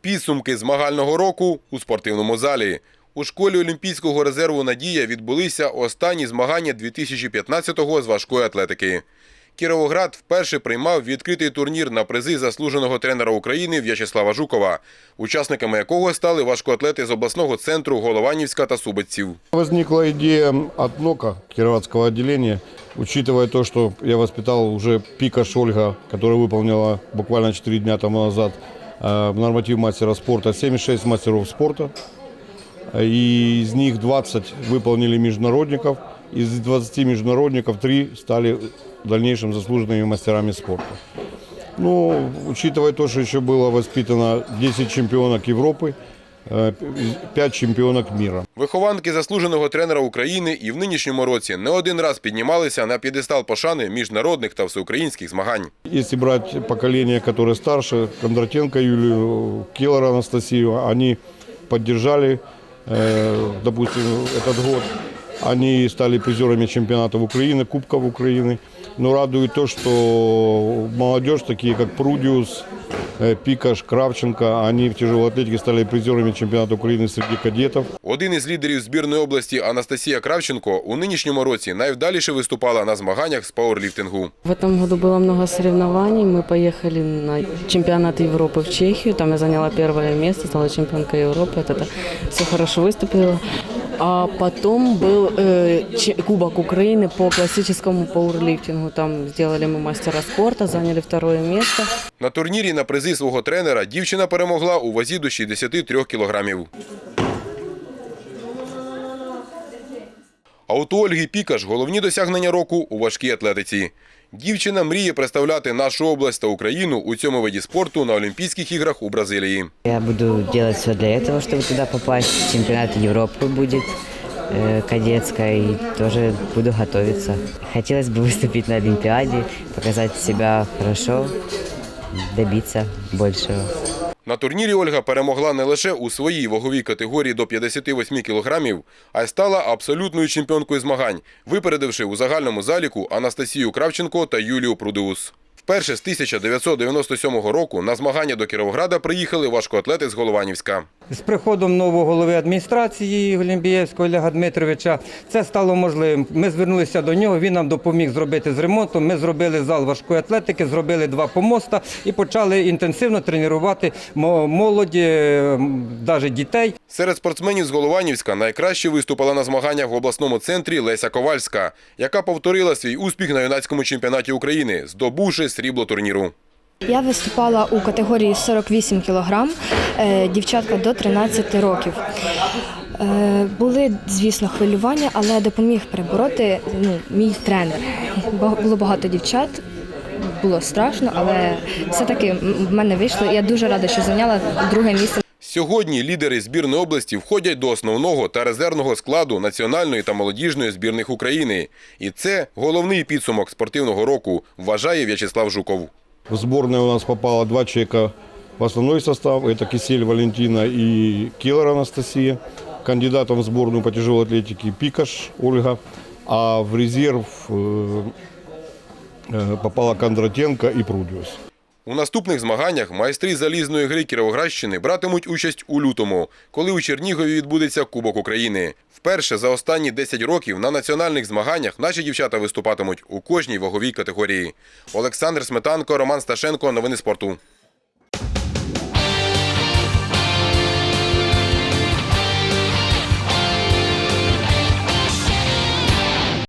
Підсумки змагального року у спортивному залі. У школі Олімпійського резерву Надія відбулися останні змагання 2015-го з важкої атлетики. Кіровоград вперше приймав відкритий турнір на призи заслуженого тренера України В'ячеслава Жукова, учасниками якого стали важкоатлети з обласного центру Голованівська та Субиців. Возникла идея от НОКа Кироватского отделения, учитывая то, что я воспитал уже Пика Шольга, которая выполнила буквально 4 дня тому назад э, норматив мастера спорта, 76 мастеров спорта. И из них 20 выполнили международников. Из 20 международников 3 стали в дальнейшем заслуженными мастерами спорта. Ну, учитывая то, что еще было воспитано 10 чемпионок Европы, 5 чемпионок мира. Вихованки заслуженого тренера України і в нинішньому році не один раз піднімалися на п'єдестал пошани міжнародних та всеукраїнських змагань. Если брать поколение, которое старше, Кондратенко Юлию, Келлер Анастасию, они поддержали, э, допустим, этот год. Они стали призерами чемпионатов Украины, Кубков Украины. Но радует то, что молодежь, такие как Прудиус, э, Пикаш, Кравченко, они в тяжелой атлетике стали призерами чемпионата Украины среди кадетов. Один із лідерів збірної області Анастасія Кравченко у нинішньому році найвдаліше виступала на змаганнях з пауерліфтингу. В этом году было много соревнований. Мы поехали на чемпионат Европы в Чехию. Там я заняла первое место, стала чемпионкой Европы. Это все хорошо выступила. А потом был э, че- Кубок Украины по классическому пауэрлифтингу. Там сделали мы мастера спорта, заняли второе место. На турнірі на призи свого тренера дівчина перемогла у вазі до 63 кілограмів. А от у Ольги Пікаш головні досягнення року у важкій атлетиці. Дівчина мріє представляти нашу область та Україну у цьому виді спорту на Олімпійських іграх у Бразилії. Я буду делать все для этого, чтобы туда попасть. Чемпионат Европы будет э, кадетской, тоже буду готовиться. Хотелось бы выступить на Олимпиаде, показать себя хорошо, добиться большего. На турнірі Ольга перемогла не лише у своїй ваговій категорії до 58 кілограмів, а й стала абсолютною чемпіонкою змагань, випередивши у загальному заліку Анастасію Кравченко та Юлію Прудеус. Вперше з 1997 року на змагання до Кіровограда приїхали важкоатлети з Голованівська. З приходом нового голови адміністрації Голімбієвського Олега Дмитровича це стало можливим. Ми звернулися до нього, він нам допоміг зробити з ремонтом. Ми зробили зал важкої атлетики, зробили два помоста і почали інтенсивно тренувати молоді, навіть дітей. Серед спортсменів з Голованівська найкраще виступила на змаганнях в обласному центрі Леся Ковальська, яка повторила свій успіх на юнацькому чемпіонаті України, здобувши срібло турніру. Я виступала у категорії 48 кг, е, дівчатка до 13 років. Е, Були, звісно, хвилювання, але допоміг перебороти ну, мій тренер. Було багато дівчат, було страшно, але все-таки в мене вийшло. Я дуже рада, що зайняла друге місце. Сьогодні лідери збірної області входять до основного та резервного складу національної та молодіжної збірних України. І це головний підсумок спортивного року, вважає В'ячеслав Жуков. В сборную у нас попало два человека в основной состав. Это Кисель Валентина и Келлер Анастасия. Кандидатом в сборную по тяжелой атлетике Пикаш Ольга. А в резерв э, э, попала Кондратенко и Прудиус. У наступних змаганнях майстри залізної гри Кіровоградщини братимуть участь у лютому, коли у Чернігові відбудеться Кубок України. Вперше за останні 10 років на національних змаганнях наші дівчата виступатимуть у кожній ваговій категорії. Олександр Сметанко, Роман Сташенко. Новини спорту.